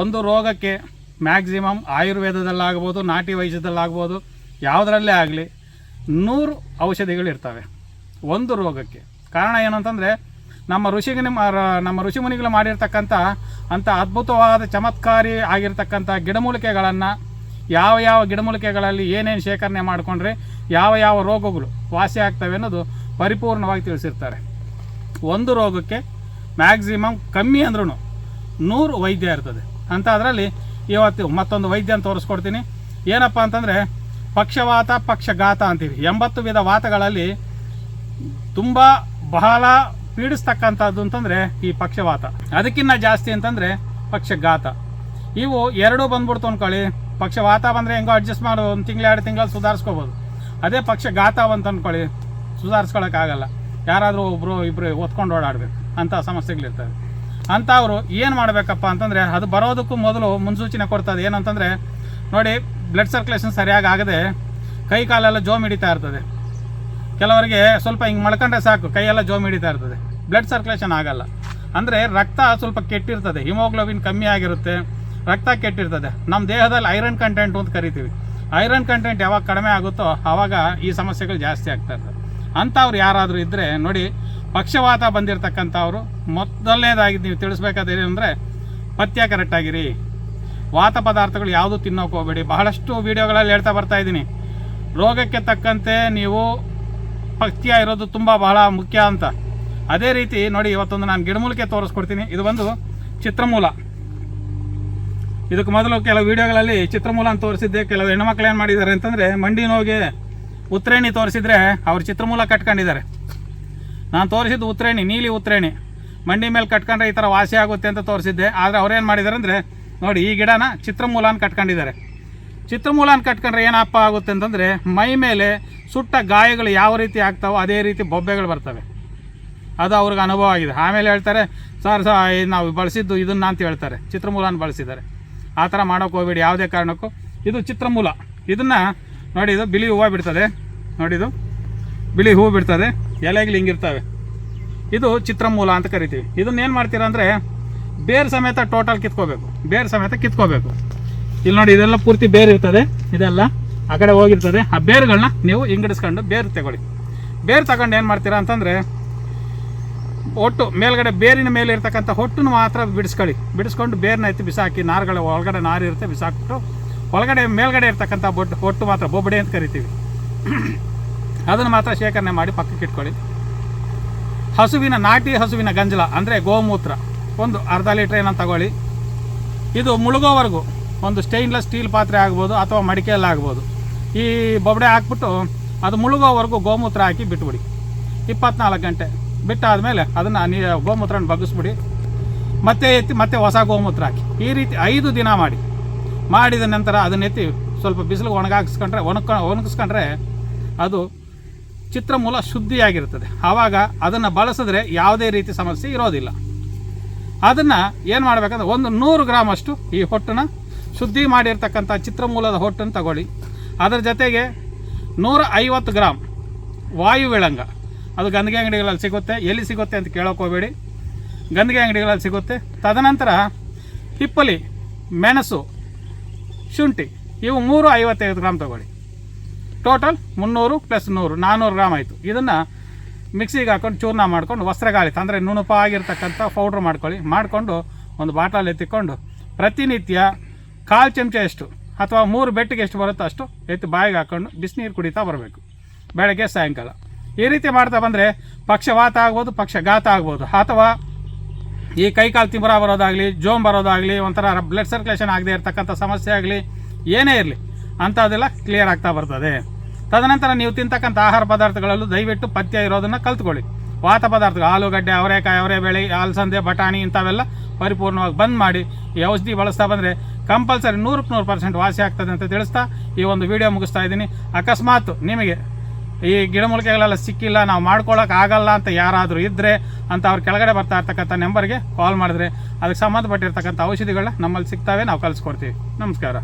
ಒಂದು ರೋಗಕ್ಕೆ ಮ್ಯಾಕ್ಸಿಮಮ್ ಆಯುರ್ವೇದದಲ್ಲಾಗ್ಬೋದು, ನಾಟಿ ವೈದ್ಯದಲ್ಲಾಗ್ಬೋದು, ಯಾವುದರಲ್ಲೇ ಆಗಲಿ ನೂರು ಔಷಧಿಗಳಿರ್ತವೆ ಒಂದು ರೋಗಕ್ಕೆ. ಕಾರಣ ಏನು ಅಂತಂದರೆ ನಮ್ಮ ಋಷಿಗೆ ನಮ್ಮ ಋಷಿಮುನಿಗಳು ಮಾಡಿರ್ತಕ್ಕಂಥ ಅಂಥ ಅದ್ಭುತವಾದ ಚಮತ್ಕಾರಿ ಆಗಿರ್ತಕ್ಕಂಥ ಗಿಡಮೂಲಿಕೆಗಳನ್ನು ಯಾವ ಯಾವ ಗಿಡಮೂಲಿಕೆಗಳಲ್ಲಿ ಏನೇನು ಶೇಖರಣೆ ಮಾಡಿಕೊಂಡ್ರೆ ಯಾವ ಯಾವ ರೋಗಗಳು ವಾಸಿ ಆಗ್ತವೆ ಅನ್ನೋದು ಪರಿಪೂರ್ಣವಾಗಿ ತಿಳಿಸಿರ್ತಾರೆ. ಒಂದು ರೋಗಕ್ಕೆ ಮ್ಯಾಕ್ಸಿಮಮ್ ಕಮ್ಮಿ ಅಂದ್ರೂ ನೂರು ವೈದ್ಯ ಇರ್ತದೆ. ಅಂತ ಅದರಲ್ಲಿ ಇವತ್ತು ಮತ್ತೊಂದು ವೈದ್ಯನ ತೋರಿಸ್ಕೊಡ್ತೀನಿ. ಏನಪ್ಪ ಅಂತಂದರೆ, ಪಕ್ಷವಾತ ಪಕ್ಷಘಾತ ಅಂತೀವಿ. ಎಂಬತ್ತು ವಿಧ ವಾತಗಳಲ್ಲಿ ತುಂಬ ಬಹಳ ಪೀಡಿಸ್ತಕ್ಕಂಥದ್ದು ಅಂತಂದರೆ ಈ ಪಕ್ಷವಾತ. ಅದಕ್ಕಿಂತ ಜಾಸ್ತಿ ಅಂತಂದರೆ ಪಕ್ಷಘಾತ ಇವು ಎರಡೂ ಬಂದ್ಬಿಡ್ತು ಅಂದ್ಕೊಳ್ಳಿ ಪಕ್ಷವಾತ ಬಂದರೆ ಹೆಂಗೋ ಅಡ್ಜಸ್ಟ್ ಮಾಡು ಒಂದು ತಿಂಗಳು, ಎರಡು ತಿಂಗಳಲ್ಲಿ ಸುಧಾರಿಸ್ಕೋಬೋದು. ಅದೇ ಪಕ್ಷಘಾತ ಅಂತ ಅಂದ್ಕೊಳ್ಳಿ ಸುಧಾರಿಸ್ಕೊಳಕ್ಕಾಗಲ್ಲ. ಯಾರಾದರೂ ಒಬ್ಬರು ಇಬ್ಬರು ಓದ್ಕೊಂಡು ಓಡಾಡಬೇಕು. ಅಂಥ ಸಮಸ್ಯೆಗಳಿರ್ತವೆ. ಅಂಥವ್ರು ಏನು ಮಾಡಬೇಕಪ್ಪ ಅಂತಂದರೆ ಅದು ಬರೋದಕ್ಕೂ ಮೊದಲು ಮುನ್ಸೂಚನೆ ಕೊಡ್ತದೆ. ಏನಂತಂದರೆ ನೋಡಿ ಬ್ಲಡ್ ಸರ್ಕ್ಯುಲೇಷನ್ ಸರಿಯಾಗಿ ಆಗದೆ ಕೈ ಕಾಲೆಲ್ಲ ಜೋಮ್ ಹಿಡಿತಾ ಇರ್ತದೆ. ಕೆಲವರಿಗೆ ಸ್ವಲ್ಪ ಹಿಂಗೆ ಮಳ್ಕೊಂಡ್ರೆ ಸಾಕು, ಕೈಯೆಲ್ಲ ಜೋಮ್ ಹಿಡಿತಾ ಇರ್ತದೆ. ಬ್ಲಡ್ ಸರ್ಕ್ಯುಲೇಷನ್ ಆಗಲ್ಲ. ಅಂದರೆ ರಕ್ತ ಸ್ವಲ್ಪ ಕೆಟ್ಟಿರ್ತದೆ ಹಿಮೋಗ್ಲೋಬಿನ್ ಕಮ್ಮಿ ಆಗಿರುತ್ತೆ, ರಕ್ತ ಕೆಟ್ಟಿರ್ತದೆ. ನಮ್ಮ ದೇಹದಲ್ಲಿ ಐರನ್ ಕಂಟೆಂಟ್ ಅಂತ ಕರಿತೀವಿ. ಐರನ್ ಕಂಟೆಂಟ್ ಯಾವಾಗ ಕಡಿಮೆ ಆಗುತ್ತೋ ಆವಾಗ ಈ ಸಮಸ್ಯೆಗಳು ಜಾಸ್ತಿ ಆಗ್ತಾ ಇರ್ತದೆ ಅಂಥವ್ರು ಯಾರಾದರೂ ಇದ್ದರೆ ನೋಡಿ ಪಕ್ಷವಾತ ಬಂದಿರತಕ್ಕಂಥವ್ರು, ಮೊದಲನೇದಾಗಿ ನೀವು ತಿಳಿಸ್ಬೇಕಾದ್ರೆ ಏನಂದರೆ ಪಥ್ಯ ಕರೆಕ್ಟಾಗಿರಿ ವಾತ ಪದಾರ್ಥಗಳು ಯಾವುದು ತಿನ್ನೋಕೆ ಹೋಗಬೇಡಿ. ಬಹಳಷ್ಟು ವೀಡಿಯೋಗಳಲ್ಲಿ ಹೇಳ್ತಾ ಬರ್ತಾ ಇದ್ದೀನಿ. ರೋಗಕ್ಕೆ ತಕ್ಕಂತೆ ನೀವು ಪಥ್ಯ ಇರೋದು ತುಂಬ ಬಹಳ ಮುಖ್ಯ ಅಂತ. ಅದೇ ರೀತಿ ನೋಡಿ, ಇವತ್ತೊಂದು ನಾನು ಗಿಡಮೂಲಿಕೆ ತೋರಿಸ್ಕೊಡ್ತೀನಿ. ಇದು ಬಂದು ಚಿತ್ರಮೂಲ. ಇದಕ್ಕೆ ಮೊದಲು ಕೆಲವು ವಿಡಿಯೋಗಳಲ್ಲಿ ಚಿತ್ರಮೂಲ ಅಂತ ತೋರಿಸಿದ್ದೆ. ಕೆಲವು ಹೆಣ್ಮಕ್ಳು ಏನು ಮಾಡಿದ್ದಾರೆ ಅಂತಂದರೆ, ಮಂಡಿ ನೋವಿಗೆ ಉತ್ತರೇಣಿ ತೋರಿಸಿದ್ರೆ ಅವ್ರು ಚಿತ್ರಮೂಲ ಕಟ್ಕೊಂಡಿದ್ದಾರೆ. ನಾನು ತೋರಿಸಿದ್ದು ಉತ್ರೇಣಿ, ನೀಲಿ ಉತ್ರೇಣಿ. ಮಂಡಿ ಮೇಲೆ ಕಟ್ಕೊಂಡ್ರೆ ಈ ಥರ ವಾಸಿ ಆಗುತ್ತೆ ಅಂತ ತೋರಿಸಿದ್ದೆ. ಆದರೆ ಅವ್ರೇನು ಮಾಡಿದ್ದಾರೆ ಅಂದರೆ, ನೋಡಿ, ಈ ಗಿಡನ ಚಿತ್ರಮೂಲನ ಕಟ್ಕೊಂಡಿದ್ದಾರೆ. ಚಿತ್ರಮೂಲನ ಕಟ್ಕೊಂಡ್ರೆ ಏನಪ್ಪ ಆಗುತ್ತೆ ಅಂತಂದರೆ, ಮೈ ಮೇಲೆ ಸುಟ್ಟ ಗಾಯಗಳು ಯಾವ ರೀತಿ ಆಗ್ತಾವೋ ಅದೇ ರೀತಿ ಬೊಬ್ಬೆಗಳು ಬರ್ತವೆ. ಅದು ಅವ್ರಿಗೆ ಅನುಭವ ಆಗಿದೆ. ಆಮೇಲೆ ಹೇಳ್ತಾರೆ, ಸರ್ ಸ ನಾವು ಬಳಸಿದ್ದು ಇದನ್ನ ಅಂತ ಹೇಳ್ತಾರೆ. ಚಿತ್ರಮೂಲನ ಬಳಸಿದ್ದಾರೆ. ಆ ಥರ ಮಾಡೋಕ್ಕೆ ಹೋಗ್ಬೇಡಿ. ಯಾವುದೇ ಕಾರಣಕ್ಕೂ ಇದು ಚಿತ್ರಮೂಲ. ಇದನ್ನು, ನೋಡಿ, ಇದು ಬಿಳಿ ಹೂವು ಬಿಡ್ತದೆ. ನೋಡಿದು ಬಿಳಿ ಹೂವು ಬಿಡ್ತದೆ. ಎಲೆಗಳು ಹಿಂಗಿರ್ತವೆ. ಇದು ಚಿತ್ರಮೂಲ ಅಂತ ಕರಿತೀವಿ. ಇದನ್ನ ಏನು ಮಾಡ್ತೀರಾ ಅಂದರೆ ಬೇರು ಸಮೇತ ಟೋಟಲ್ ಕಿತ್ಕೋಬೇಕು. ಬೇರು ಸಮೇತ ಕಿತ್ಕೋಬೇಕು. ಇಲ್ಲಿ ನೋಡಿ, ಇದೆಲ್ಲ ಪೂರ್ತಿ ಬೇರು ಇರ್ತದೆ. ಇದೆಲ್ಲ ಆ ಕಡೆ ಹೋಗಿರ್ತದೆ. ಆ ಬೇರುಗಳನ್ನ ನೀವು ಹಿಂಗಡಿಸ್ಕೊಂಡು ಬೇರು ತಗೊಳ್ಳಿ. ಬೇರು ತಗೊಂಡು ಏನು ಮಾಡ್ತೀರಾ ಅಂತಂದರೆ ಒಟ್ಟು ಮೇಲ್ಗಡೆ ಬೇರಿನ ಮೇಲೆ ಇರ್ತಕ್ಕಂಥ ಹೊಟ್ಟನ್ನು ಮಾತ್ರ ಬಿಡಿಸ್ಕೊಳ್ಳಿ. ಬಿಡಿಸ್ಕೊಂಡು ಬೇರನ್ನ ಎತ್ತಿ ಬಿಸಾಕಿ, ನಾರುಗಳ ಒಳಗಡೆ ನಾರು ಇರುತ್ತೆ, ಬಿಸಾಕ್ಬಿಟ್ಟು ಒಳಗಡೆ ಮೇಲ್ಗಡೆ ಇರ್ತಕ್ಕಂಥ ಬೊಟ್ಟು ಹೊಟ್ಟು ಮಾತ್ರ, ಬೊಬ್ಬಡೆ ಅಂತ ಕರಿತೀವಿ. ಅದನ್ನು ಮಾತ್ರ ಶೇಖರಣೆ ಮಾಡಿ ಪಕ್ಕಕ್ಕೆ ಇಟ್ಕೊಳ್ಳಿ. ಹಸುವಿನ ನಾಟಿ, ಹಸುವಿನ ಗಂಜಲ, ಅಂದರೆ ಗೋಮೂತ್ರ, ಒಂದು ಅರ್ಧ ಲೀಟ್ರ್ ಏನಂತ ತಗೊಳ್ಳಿ. ಇದು ಮುಳುಗೋವರೆಗೂ ಒಂದು ಸ್ಟೈನ್ಲೆಸ್ ಸ್ಟೀಲ್ ಪಾತ್ರೆ ಆಗ್ಬೋದು ಅಥವಾ ಮಡಿಕೆಯಲ್ಲಿ ಆಗ್ಬೋದು. ಈ ಬೊಬ್ಬಡೆ ಹಾಕ್ಬಿಟ್ಟು ಅದು ಮುಳುಗೋವರೆಗೂ ಗೋಮೂತ್ರ ಹಾಕಿ ಬಿಟ್ಬಿಡಿ. ಇಪ್ಪತ್ನಾಲ್ಕು ಗಂಟೆ ಬಿಟ್ಟಾದಮೇಲೆ ಅದನ್ನು ನೀ, ಗೋಮೂತ್ರನ ಬಗ್ಗಿಸ್ಬಿಡಿ. ಮತ್ತೆ ಎತ್ತಿ, ಮತ್ತೆ ಹೊಸ ಗೋಮೂತ್ರ ಹಾಕಿ. ಈ ರೀತಿ ಐದು ದಿನ ಮಾಡಿ. ಮಾಡಿದ ನಂತರ ಅದನ್ನೆತ್ತಿ ಸ್ವಲ್ಪ ಬಿಸಿಲಿಗೆ ಒಣಗಾಕಿಸ್ಕೊಂಡ್ರೆ ಒಣಕ ಒಣಗಿಸ್ಕೊಂಡ್ರೆ ಅದು ಚಿತ್ರಮೂಲ ಶುದ್ಧಿಯಾಗಿರ್ತದೆ ಆವಾಗ ಅದನ್ನು ಬಳಸಿದ್ರೆ ಯಾವುದೇ ರೀತಿ ಸಮಸ್ಯೆ ಇರೋದಿಲ್ಲ. ಅದನ್ನು ಏನು ಮಾಡಬೇಕಂದ್ರೆ ಒಂದು ನೂರು ಗ್ರಾಮ್ ಅಷ್ಟು ಈ ಹೊಟ್ಟನ್ನು ಶುದ್ಧಿ ಮಾಡಿರ್ತಕ್ಕಂಥ ಚಿತ್ರಮೂಲದ ಹೊಟ್ಟನ್ನು ತಗೊಳ್ಳಿ. ಅದರ ಜೊತೆಗೆ ನೂರ ಐವತ್ತು ಗ್ರಾಮ್ ವಾಯು ವಿಳಂಗ. ಅದು ಗಂದಿಗೆ ಅಂಗಡಿಗಳಲ್ಲಿ ಸಿಗುತ್ತೆ. ಎಲ್ಲಿ ಸಿಗುತ್ತೆ ಅಂತ ಕೇಳೋಕೋಬೇಡಿ. ಗಂದಿಗೆ ಅಂಗಡಿಗಳಲ್ಲಿ ಸಿಗುತ್ತೆ. ತದನಂತರ ಹಿಪ್ಪಲಿ, ಮೆಣಸು, ಶುಂಠಿ, ಇವು ಮೂರು ಐವತ್ತೈದು ಗ್ರಾಮ್ ತಗೊಳ್ಳಿ. ಟೋಟಲ್ ಮುನ್ನೂರು ಪ್ಲಸ್ ನೂರು ನಾನ್ನೂರು ಗ್ರಾಮ್ ಆಯಿತು. ಇದನ್ನು ಮಿಕ್ಸಿಗೆ ಹಾಕೊಂಡು ಚೂರ್ಣ ಮಾಡ್ಕೊಂಡು ವಸ್ತ್ರಗಾಳಿತ ಅಂದರೆ ನುಣುಪಾಗಿರ್ತಕ್ಕಂಥ ಪೌಡ್ರ್ ಮಾಡ್ಕೊಳ್ಳಿ. ಮಾಡಿಕೊಂಡು ಒಂದು ಬಾಟಲ್ ಎತ್ತಿಕೊಂಡು ಪ್ರತಿನಿತ್ಯ ಕಾಲು ಚಮಚ ಎಷ್ಟು ಅಥವಾ ಮೂರು ಬೆಟ್ಟಿಗೆ ಎಷ್ಟು ಬರುತ್ತೋ ಅಷ್ಟು ಎತ್ತಿ ಬಾಯಿಗೆ ಹಾಕ್ಕೊಂಡು ಬಿಸಿನೀರು ಕುಡಿತಾ ಬರಬೇಕು. ಬೆಳಗ್ಗೆ, ಸಾಯಂಕಾಲ. ಈ ರೀತಿ ಮಾಡ್ತಾ ಬಂದರೆ ಪಕ್ಷವಾತ ಆಗ್ಬೋದು ಪಕ್ಷಘಾತ ಆಗ್ಬೋದು. ಅಥವಾ ಈ ಕೈಕಾಲು ತಿಂಬರ ಬರೋದಾಗಲಿ, ಜೋಮ್ ಬರೋದಾಗಲಿ, ಒಂಥರ ಬ್ಲಡ್ ಸರ್ಕ್ಯುಲೇಷನ್ ಆಗದೆ ಇರತಕ್ಕಂಥ ಸಮಸ್ಯೆ ಆಗಲಿ, ಏನೇ ಇರಲಿ, ಅಂಥದ್ದೆಲ್ಲ ಕ್ಲಿಯರ್ ಆಗ್ತಾ ಬರ್ತದೆ. ತದನಂತರ ನೀವು ತಿಂತಕ್ಕಂಥ ಆಹಾರ ಪದಾರ್ಥಗಳಲ್ಲೂ ದಯವಿಟ್ಟು ಪಥ್ಯ ಇರೋದನ್ನು ಕಲ್ತ್ಕೊಳ್ಳಿ. ವಾತ ಪದಾರ್ಥಗಳು, ಆಲೂಗಡ್ಡೆ, ಅವರೆಕಾಯಿ ಬೆಳೆ ಅಲಸಂದೆ ಬಟಾಣಿ ಇಂಥವೆಲ್ಲ ಪರಿಪೂರ್ಣವಾಗಿ ಬಂದ್ ಮಾಡಿ ಈ ಔಷಧಿ ಬಳಸ್ತಾ ಬಂದರೆ ಕಂಪಲ್ಸರಿ ನೂರಕ್ಕೆ ನೂರು ಪರ್ಸೆಂಟ್ ವಾಸಿ ಆಗ್ತದೆ ಅಂತ ತಿಳಿಸ್ತಾ ಈ ಒಂದು ವಿಡಿಯೋ ಮುಗಿಸ್ತಾ ಇದ್ದೀನಿ. ಅಕಸ್ಮಾತ್ ನಿಮಗೆ ಈ ಗಿಡಮೂಲಿಕೆಗಳೆಲ್ಲ ಸಿಕ್ಕಿಲ್ಲ, ನಾವು ಮಾಡ್ಕೊಳ್ಳೋಕೆ ಆಗಲ್ಲ ಅಂತ ಯಾರಾದರೂ ಇದ್ದರೆ ಅಂತ ಅವ್ರ ಕೆಳಗಡೆ ಬರ್ತಾ ಇರ್ತಕ್ಕಂಥ ನಂಬರ್ಗೆ ಕಾಲ್ ಮಾಡಿದ್ರೆ ಅದಕ್ಕೆ ಸಂಬಂಧಪಟ್ಟಿರ್ತಕ್ಕಂಥ ಔಷಧಿಗಳನ್ನ ನಮ್ಮಲ್ಲಿ ಸಿಗ್ತಾವೆ, ನಾವು ಕಲಿಸ್ಕೊಡ್ತೀವಿ ನಮಸ್ಕಾರ.